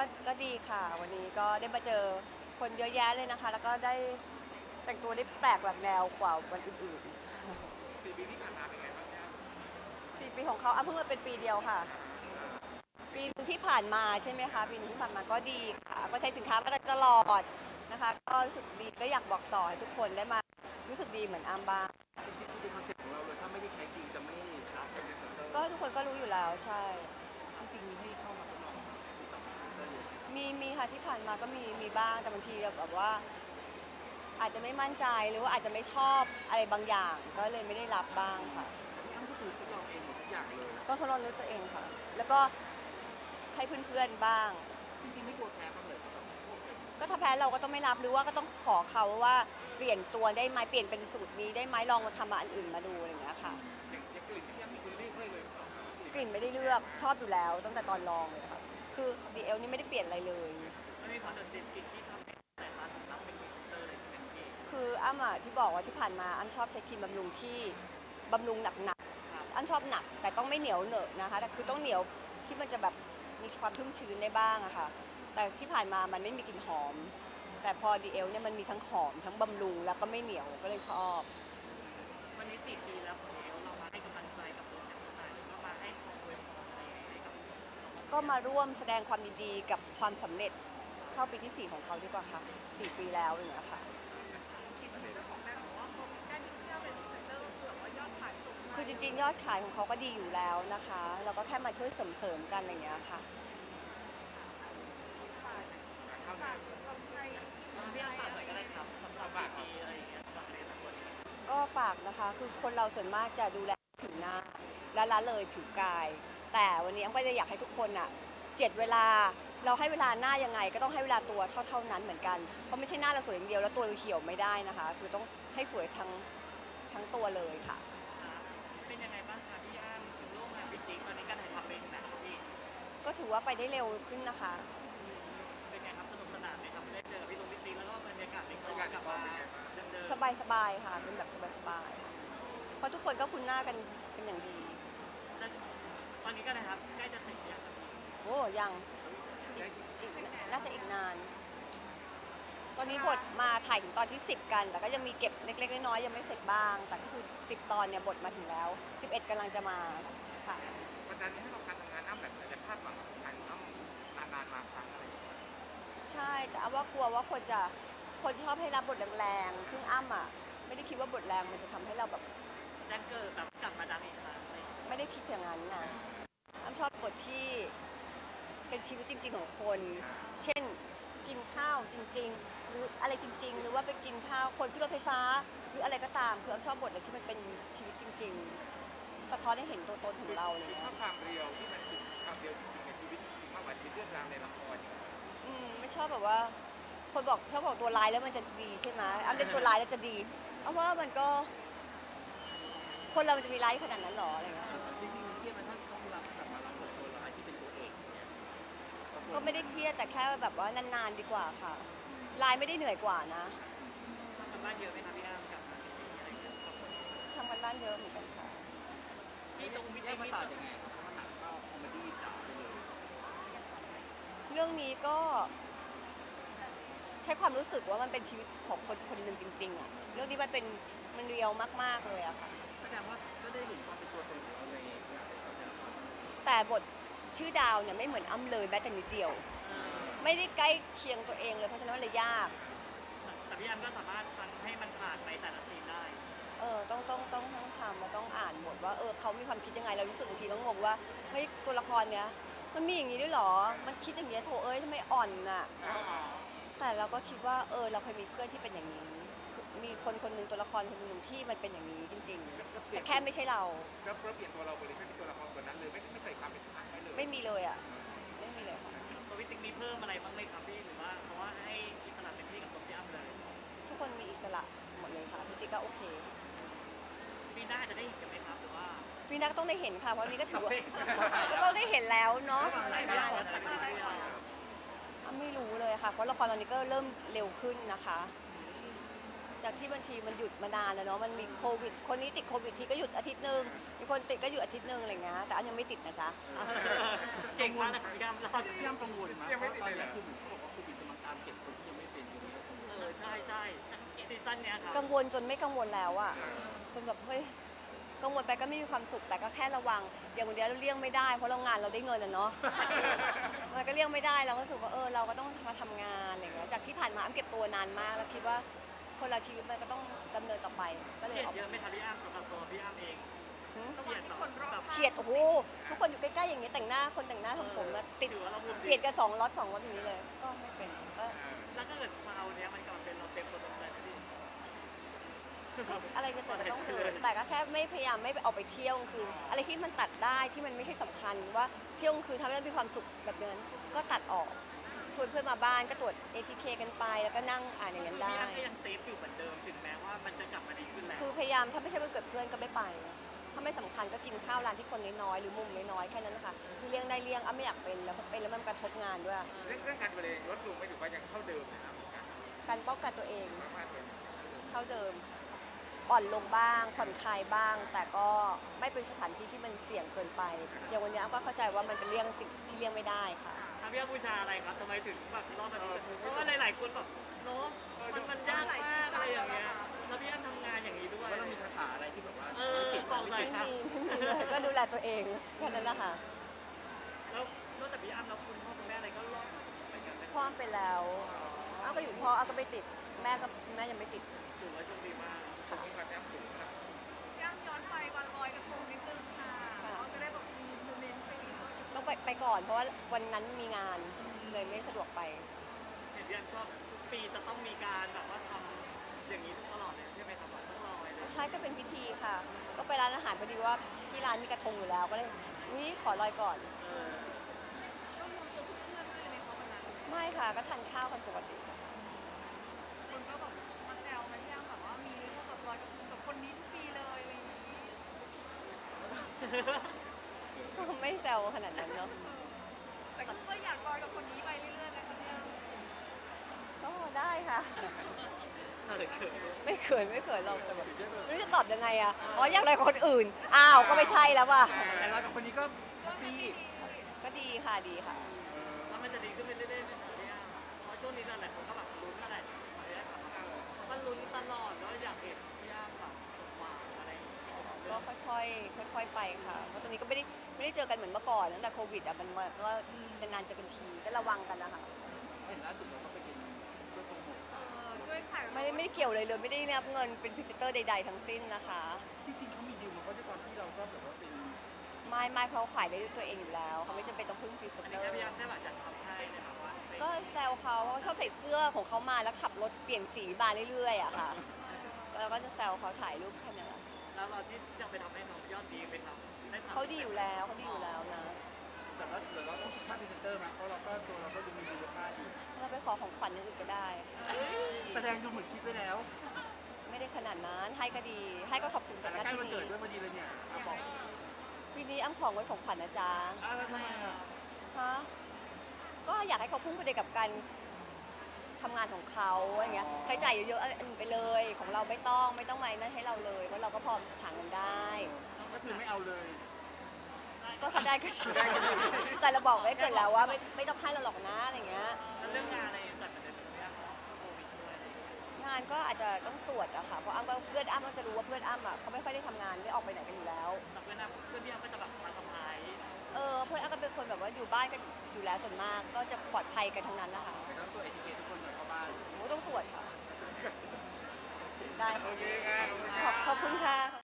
ก็ก็ดีค่ะ วันนี้ก็ได้มาเจอคนเยอะแยะเลยนะคะ แล้วก็ได้แต่งตัวได้แปลกแบบแนวกว่าวันอื่นสี่ปีที่ผ่านมาเป็นไงบ้างเนี่ยๆสี่ปีของเขาอ้ำเพิ่งมาเป็นปีเดียวค่ะ ปีหนึงที่ผ่านมาใช่ไหมคะปีหนึงที่ผ่านมาก็ดีค่ะ ก็ใช้สินค้ามาตลอดนะคะ ก็รู้สึกดีก็อยากบอกต่อให้ทุกคนได้มารู้สึกดีเหมือนอ้ำบ้างจริงๆคือคอนเซ็ปต์ของเราเลยถ้าไม่ได้ใช้จริงจะไม่รับเป็นพรีเซนเตอร์ก็ทุกคนก็รู้อยู่แล้วใช่ มีมีค่ะที่ผ่านมาก็มีมีบ้างแต่บางทีแบบว่า อาจจะไม่มั่นใจหรือว่าอาจจะไม่ชอบอะไรบางอย่าง ก็เลยไม่ได้รับบ้างค่ะแต่พี่อ้ำก็คือทดลองเองหมดทุกอย่างเลย ต้องทดลองด้วยตัวเองค่ะ แล้วก็ให้เพื่อนๆบ้าง จริงๆไม่กลัวแพ้บ้างเลยสำหรับพวกเองก็ถ้าแพ้เราก็ต้องไม่รับหรือว่าก็ต้องขอเขาว่าเปลี่ยนตัวได้ไหมเปลี่ยนเป็นสูตรนี้ได้ไหมลองมาทำมาอันอื่นมาดูอะไรอย่างเงี้ยค่ะ อย่างอย่างกลิ่นที่พี่อ้ำมีคุณเลือกให้เลยหรือเปล่าครับกลิ่นไม่ได้เลือกชอบอยู่แล้วตั้งแต่ตอนลองเลย ค่ะคือดีเอลนี่ไม่ได้เปลี่ยนอะไรเลย ไม่มีความโดดเด่นกลิ่นที่ทำให้แต่ร้านถึงรับเป็นพรีเซนเตอร์เลยใช่ไหมพี่คืออ้ำอะที่บอกว่าที่ผ่านมาอ้ำชอบใช้ครีมบำรุงที่บำรุงหนักครับๆอ้ำชอบหนัก แต่ต้องไม่เหนียวเหนอะนะคะแต่คือต้องเหนียวที่มันจะแบบมีความชุ่มชื้นได้บ้างอะค่ะ แต่ที่ผ่านมามันไม่มีกลิ่นหอม แต่พอดีเอลเนี่ยมันมีทั้งหอมทั้งบำรุงแล้วก็ไม่เหนียวก็เลยชอบ วันนี้สี่ปีแล้วของเอลเรามาให้กำลังใจกับโปรเจกต์ต่างๆหรือว่ามาให้ความอว ก็มาร่วมแสดงความยินดีกับความสำเร็จเข้าปีที่ 4 ของเขาดีกว่าค่ะ 4 ปีแล้วอย่างเงี้ยค่ะคือจริงๆ ยอดขายของเขาก็ดีอยู่แล้วนะคะเราก็แค่มาช่วยเสริมๆกันอะไรอย่างเงี้ยค่ะเข้าหน้าพี่อาฝากหน่อยก็ได้ครับสำหรับปีอะไรอย่างเงี้ยสำหรับในทั้งหมดนี้ก็ฝากนะคะ คือคนเราส่วนมากจะดูแลผิวหน้าและละเลยผิวกาย แต่วันนี้อ้ำก็เลยอยากให้ทุกคนอะเจ็ดเวลาเราให้เวลาหน้ายังไง ก็ต้องให้เวลาตัวเท่าเท่านั้นเหมือนกัน เพราะไม่ใช่หน้าเราสวยอย่างเดียวแล้วตัวเราเหี่ยวไม่ได้นะคะ คือต้องให้สวยทั้งทั้งตัวเลยค่ะครับเป็นยังไงบ้างคะพี่อ้ามถึงร่วมงานบิ๊กติ๊กตอนนี้การถ่ายทำเป็นแบบพี่ก็ถือว่าไปได้เร็วขึ้นนะคะ เป็นไงครับสนุกสนานไหมครับได้เจอกับพี่ลุงบิ๊กติ๊กแล้วก็บรรยากาศในกบรองรยากาศกลับในกองมาเป็นไงบ้างเดิมสบายสบายๆค่ะเป็นแบบสบายสบายๆเพราะทุกคนก็คุ้นหน้ากันเป็นอย่างดีๆแต่ต อนนี้ก็นะครับใกล้จะเสร็จยังครับพี่โอ้ยังอีกอีกน่าจะอีกนาน ตอนนี้บทมาถ่ายถึงตอนที่ 10 กัน แต่ก็ยังมีเก็บเล็ก ๆ น้อยๆยังไม่เสร็จบ้าง แต่ก็คือ 10 ตอนเนี่ยบทมาถึงแล้ว 11กำลังจะมาค่ะ วันนั้นให้เราการทำงานอ้ำแบบจะคาดหวังกับการอ้ำนานๆมาครั้งอะไรอย่างเงี้ยใช่แต่อ้ำว่ากลัวว่าคนจะคนชอบให้รับบทแรงๆซึ่งอ้ำอะไม่ได้คิดว่าบทแรงมันจะทำให้เราแบบแจ้งเกิดแบบกลับมาดังอีกครั้งอะไรอย่างเงี้ยไม่ได้คิดอย่างนั้นนะ อ้ำชอบบทที่เป็นชีวิตจริง ๆ ของคน เช่นกินข้าวจริง ๆ หรืออะไรจริง ๆ หรือว่าไปกินข้าวคนที่รถไฟฟ้า หรืออะไรก็ตามคืออ้ำชอบบทอะไรที่มันเป็นชีวิตจริง ๆ สะท้อนให้เห็นตัวตนของเราเลยคือชนะอบความเรียวที่มันคือความเรียวจริงๆในชีวิตจริงๆมากกว่าชีวิตเรื่องราวในละครอย่างเงี้ยอืมไม่ชอบแบบว่า คนบอกชอบบอกตัวร้ายแล้วมันจะดีใช่ไหมอ้ำเป็นตัวร้ายแล้วจะดีอ้ำว่ามันก็ คนเรามันจะมีร้ายขนาดนั้นหรออะไรเงี้ย จริงๆมันเครียดไหมันถ้า ก็ไม่ได้เครียดแต่แค่แบบว่านานๆดีกว่าค่ะร้ายไม่ได้เหนื่อยกว่านะทำกันบ้านเยอะไหมครับพี่อ้ามกลับมาบิ๊กติ๊กอะไรอย่างเงี้ยครับผมทำกันบ้านเยอะเหมือนกันค่ะพี่ตรงบิ๊กแยติ๊กกมานี่ศาสตร์ยังไงครับเพราะมันหนังก็คอมเมดี้จ๋าไปเลยเรื่องนี้ก็ ใช้ความรู้สึกว่ามันเป็นชีวิตของคนคนหนึ่งจริง ๆอะเรื่องนี้มันเป็นมันเรียวมากๆเลยอะค่ะแสดงว่าก็ได้เห็นความเป็นตัวตนของเราในในละครแต่บท ชื่อดาวเนี่ยไม่เหมือนอ้ำเลยแม้แต่นิดเดียวเออไม่ได้ใกล้เคียงตัวเองเลยเพราะฉะนั้นมันเลยยาก แต่พี่อ้ามก็สามารถทำให้มันผ่านไปแต่ละซีนได้เออต้องต้องต้องต้องทำแล้วต้องอ่านบทว่าเออเขามีความคิดยังไงเรารู้สึกบางทีต้องงงว่าเฮ้ยตัวละครเนี้ยมันมีอย่างนี้ด้วยเหรอ มันคิดอย่างเงี้ยโถเอ้ยทำไมอ่อนน่ะ แต่เราก็คิดว่าเออเราเคยมีเพื่อนที่เป็นอย่างนี้คือมีคนคนหนึ่งตัวละครคนหนึ่งที่มันเป็นอย่างนี้จริง ๆ แต่แค่ไม่ใช่เรา แล้วเราเปลี่ยนตัวเราไปเลยไม่เป็นตัวละครตัวนั้นเลยไม่ไม่ใส่ความเป็นทหารไว้เลย ไม่มีเลยอะไม่มีเลยค่ะตัวพี่ติ๊กมีเพิ่มอะไรบ้างไหมครับพี่หรือว่าเพราะว่าให้อิสระเต็มที่กับตัวพี่อ้ำเลยทุกคนมีอิสระหมดเลยค่ะพี่ติ๊กก็โอเคปีหน้าจะได้เห็นกันไหมครับหรือว่าพี่นักต้องได้เห็นค่ะเพราะนี่ก็ถือว่าก็ต้องได้เห็นแล้วเนาะอะไรไม่ไม่ได้ได้แล้วอะไรไม่ได้อะไม่รู้เลยค่ะเพราะละครตอนนี้ก็เริ่มเร็วขึ้นนะคะ จากที่บางทีมันหยุดมานานนะเนาะมันมีโควิด คนนี้ติดโควิดทีก็หยุดอาทิตย์หนึ่งมีคนติดก็หยุดอาทิตย์หนึ่งอะไรเงี้ยแต่อันยังไม่ติดนะจ๊ะเก่งมากนะครับพี่อ้ำรอดพี่อ้ำกังวลไหมยังเพไม่ราะติดตอนเลยเหรนี้อคือเหมือนเขาบอกว่าโควิดกำลังตามเก็บคนที่ยังไม่เป็นอยู่เนี่ยกังวลเออใช่ใช่ซีซั่นเนี้ยครับกังวลจนไม่กังวลแล้วอะเออจนแบบเฮ้ยกังวลไปก็ไม่มีความสุขแต่ก็แค่ระวังอย่างคนเดียวเราเลี่ยงไม่ได้เพราะเรางานเราได้เงินอะเนาะมันก็เลี่ยงไม่ได้เราก็รู้สึกว่าเออเราก็ต้องมาทำงานอะไรเงี้ยจากที่ผ่านมาอ้ำเก็บตัวนานมากแล้วคิดว่า คนเราชีวิตมันก็ต้องดำเนินต่อไปก็เลยเฉียดเอาเยอะไหมครับพี่อ้ำสำหรับตัวพี่อ้ำเองหืมเฉียดแบบเฉียดโอ้โหทุกคนอยู่ใกล้ๆอย่างนี้ยแต่งหน้าคนแต่งหน้าทำผมมาติดถือว่าเราบุญเปลี่ยนกันสองล็อตสองล็อตอย่างนี้เลย ก็ไม่เป็นก็เออแล้วก็เกิดเราเนี้ยมันกลับมาเป็นเราเต็มตัวเต็มใจนะพี่ ก็อะไรจะเกิดก็ต้องเกิดแต่ก็แค่ไม่พยายามไม่ไปออกไปเที่ยวกลางคืน อะไรที่มันตัดได้ที่มันไม่ใช่สำคัญว่าเที่ยวกลางคืนทำให้เรามีความสุขแบบนั้นก็ตัดออก ชวนเพื่อนมาบ้านก็ตรวจ ATK กันไป แล้วก็นั่งอ่านอย่างนั้นพี่ได้อ้ำก็ยังเซฟอยู่เหมือนเดิมถึงแม้ว่ามันจะกลับมาดีขึ้นแล้ว คือพยายามถ้าไม่ใช่วันเกิดเพื่อนก็ไม่ไป ถ้าไม่สำคัญก็กินข้าวร้านที่คนน้อยๆหรือมุมน้อยๆแค่นั้นนะคะคือเลี่ยงได้เลี่ยงอ้ำไม่อยากเป็นแล้วพอเป็นแล้วมันกระทบงานด้วย เรื่องเรื่องการบริลดลงไม่ถือว่ายังเท่าเดิมนะครับการป้องกันตัวเองสามารถเป็นเท่าเดิมอ่อนลงบ้างผ่อนคลายบ้าง แต่ก็ไม่เป็นสถานที่ที่มันเสี่ยงเกินไปอย่างวันนี้อ้ำก็เข้าใจว่ามันเป็นเรื่องสิ่งที่เลี่ยงไม่ได้ค่ะ ทำพี่อ้ำบูชาอะไรครับทำไมถึงแบบรอดมาถึงเพราะว่าหลายๆคนแบบเนาะมันมันยากมากอะไรอย่างเงี้ยแล้วพี่อ้ำทำงานอย่างนี้ด้วย ว่าเรามีคาถาอะไรที่แบบว่าเออบอกหน่อยไม่ครับมีไม่มีเลยก็ดูแลตัวเองแค่นั้นแหละค่ะแล้วนอกจากพี่อ้ำแล้วคุณพ่อคุณแม่อะไรก็รอดเหมือนกันไหมพ่ออ้ำไปแล้วอ้ำก็อยู่พ่ออ้ำก็ไม่ติด แม่ก็แม่ยังไม่ติด ถือว่าโชคดีมาก ค่ะมีความแอปสูงนะย่างย้อนไปวันลอยกระทงนิดนึง ต้องไปไปก่อน เพราะว่าวันนั้นมีงานเลยไม่สะดวกไป เห็นพี่อ้ำชอบทุกปีจะต้องมีการแบบว่าทำอย่างนี้ทุกตลอดเลยใช่ไหมครับว่าต้องลอยเลยใช่ก็เป็นพิธีค่ะ ก็ไปร้านอาหารพอดีว่าที่ร้านมีกระทงอยู่แล้ว ก็เลยวิขอลอยก่อน เออต้องรวมตัวเพื่อนๆด้วยไหมคะวันนั้นไม่ค่ะก็ทานข้าวกันปกติค่ะคนก็แบบมาแซวมาย่างแบบว่ามีพวกแบบลอยกระทงกับคนนี้ทุกปีเลยอะไรอย่างนี้ ก็ไม่แซวขนาดนั้นเนาะแต่ก็ก็อยากลอยกับคนนี้ไปเรื่อยๆนะคะเนี่ยก็ได้ค่ะเออเขินไม่เขินไม่เขินเราแต่แบบไม่รู้จะตอบยังไงอะอ๋ออยากอะไรกับคนอื่น อ้าวก็ไม่ใช่แล้วว่ะแต่เรากับคนนี้ก็แฮปปี้ก็ดีค่ะดีค่ะ แล้วมันจะดีขึ้นไปเรื่อยๆไหมครับพี่อ้ำเพราะช่วงนี้หลายๆคนก็แบบลุ้นอะไรขออนุญาตถามว่ามันลุ้นตลอดแล้วอยากเห็น ก็ค่อยๆค่อย ๆ ไปค่ะเพราะตอนนี้ก็ไม่ได้ไม่ได้เจอกันเหมือนเมื่อก่อนตั้งแต่โควิดอะมันมาก็นานๆเจอกันทีก็ระวังกันนะคะเห็นล่าสุดเราก็ไปกินช่วยโปรโมทเอขายอช่วยขายไม่ได้ไม่ได้เกี่ยวเลยเลยไม่ได้รับเงินเป็นพรีเซนเตอร์ใด ๆ ทั้งสิ้นนะคะจริงๆเขามีดีลมาเพราะด้วยความที่เราก็แบบว่าเป็นไม่ไม่เขาขายได้ด้วยตัวเองอยู่แล้วเขาไม่จำเป็นต้องพึ่งพรีเซนอันเตนี้อแค่ร์พี่อ้ำแค่แบบจะทำให้นะครับว่าเป็นก็แซวเขาเขาชอบใส่เสื้อของเขามาแล้วขับรถเปลี่ยนสีมาเรื่อยๆอะค่ะแล้วก็จะแซวเขาถ่ายรูปแค่นั้น แหละแล้วเราที่จะไปทำให้น้องยอดดีไหมครับได้ทำเขาดีอยู่แล้วเขาดีอยู่แล้วนะ แต่ว่าเดี๋ยวเราต้องคิดค่าพรีเซนเตอร์นะเพราะเราก็ตัวเราก็ดูมีมูลค่าอยู่เราไปขอของขวัญอย่างอื่นก็ได้ แสดงดูเหมือนคิดไว้แล้วไม่ได้ขนาดนั้นให้ก็ดี ให้ก็ขอบคุณแต่กันละนะใกล้ที่วันดีเกิดด้วยพอดีเลยเนี่ยอะบอกปีนี้อ้ำของไว้ของขวัญนะจ๊ะ อะแล้วทำไมอะ ฮะก็อยากให้เขาพุ่งประเด็นกับการ ทำงานของเขาอะไรเงี้ยใช้จ่ายเยอะๆอันอื่นไปเลย ของเราไม่ต้องไม่ต้องมานั่นให้เราเลยเพราะเราก็พอหาเงินได้ ก็คือไม่เอาเลย ก็ถ้าได้ก็ดีแต่เราบอกไว้เกิดแล้วว่าไม่ไม่ต้องให้เราหรอกนะอะไรเงี้ย แล้วเรื่องงานอะไรจัดประเด็นพี่อ้ำเพราะโควิดด้วยอะไรอย่างเงี้ยงานก็อาจจะต้องตรวจอะค่ะ เพราะอ้ำก็เพื่อนอ้ำก็จะรู้ว่าเพื่อนอ้ำอะเขาไม่ค่อยได้ทำงานไม่ออกไปไหนกันอยู่แล้ว แต่เพื่อนอ้ำเพื่อนพี่อ้ำก็จะแบบมาสบาย เออเพื่อนอ้ำก็เป็นคนแบบว่าอยู่บ้านกันอยู่แล้วส่วนมาก ก็จะปลอดภัยกันทั้งนั้นแหละค่ะแต่ต้องตัวเอทีเคทุกคนก่อนเข้าบ้าน โอ้ต้องตรวจค่ะได้โอเคครับขอบขอบคุณค่ะ